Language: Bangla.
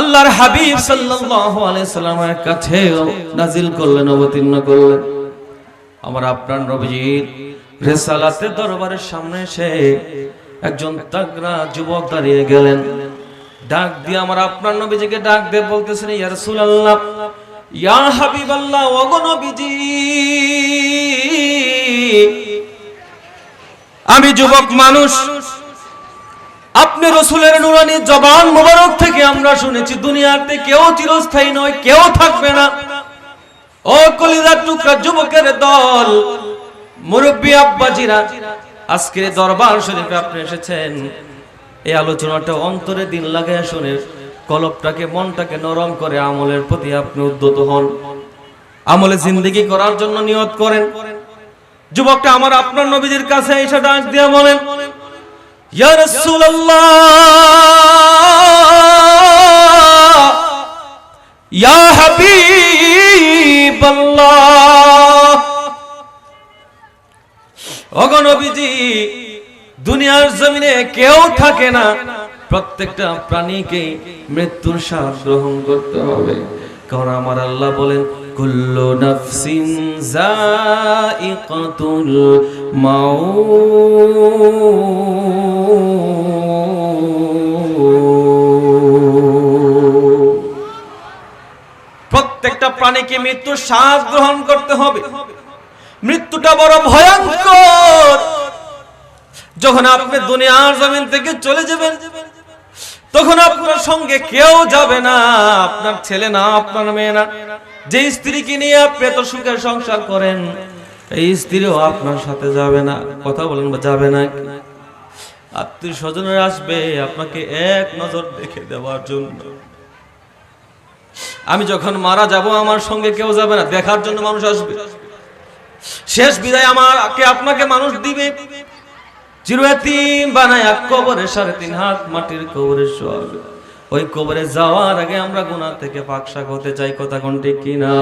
আল্লাহর হাবিব সাল্লাল্লাহু আলাইহি সাল্লামের কাছে নাজিল করলেন, অবতীর্ণ করলেন। আমার আপনার নবীজির রেসালাতে দরবারের সামনে এসে একজন তাগড়া যুবক দাঁড়িয়ে গেলেন। ডাক দিয়ে আমার আপনার নবীজিকে ডাক দিয়ে বলতেছেন, ইয়া রাসূলুল্লাহ, ইয়া হাবিবাল্লাহ, ওগো নবীজি, আমি যুবক মানুষ আপনি রসুলের নুরানি জবান মোবারক থেকে আমরা শুনেছি, দুনিয়াতে কেউ চিরস্থায়ী নয়, কেউ থাকবে না। ও কলিজার টুকরা যুবকের দল, মুরব্বী আব্বাজিরা আজকে দরবার শরীফে আপনি এসেছেন। এই আলোচনাটা অন্তরে দিন লাগায় শুনে কলপটাকে, মনটাকে নরম করে আমলের প্রতি আপনি উদ্যত হন। আমলে জিন্দেগি করার জন্য নিয়ত করেন। যুবকটা আমার আপনার নবীজির কাছে এসে ডাক দিয়ে বলেন ইয়া রাসূলুল্লাহ, ইয়া হাবিবাল্লাহ। ওগো নবীজি, দুনিয়ার জমিনে কেউ থাকে না, প্রত্যেকটা প্রাণীকে মৃত্যুর স্বাদ গ্রহণ করতে হবে। কারণ আমার আল্লাহ বলেন, কুল্লু নাফসিন যায়িকাতুল প্রত্যেকটা প্রাণীকে মৃত্যুর শ্বাস গ্রহণ করতে হবে। মৃত্যুটা বড় ভয়ঙ্কর। যখন আপনি দুনিয়ার জমিন থেকে চলে যাবেন, তখন আপনার সঙ্গে কেউ যাবে না। আপনার ছেলে না, আপনার মেয়ে না। যে স্ত্রীকে নিয়ে আপনি এত সুখের সংসার করেন এই স্ত্রীও আপনার সাথে যাবে না। কথা বলেন বা যাবে না। আত্মীয় স্বজনের আসবে আপনাকে এক নজর দেখে দেওয়ার জন্য। আমি যখন মারা যাব, আমার সঙ্গে কেউ যাবে না। দেখার জন্য মানুষ আসবে। শেষ বিদায় আমাকে, আপনাকে মানুষ দিবে। চিরুয়াতিম বানায় কবরে সাড়ে তিন হাত মাটির কবরে শোয়াবে। ওই কবরে যাওয়ার আগে আমরা গুনাহ থেকে পাকশাক হতে চাই। কথা কোনটি কিনা?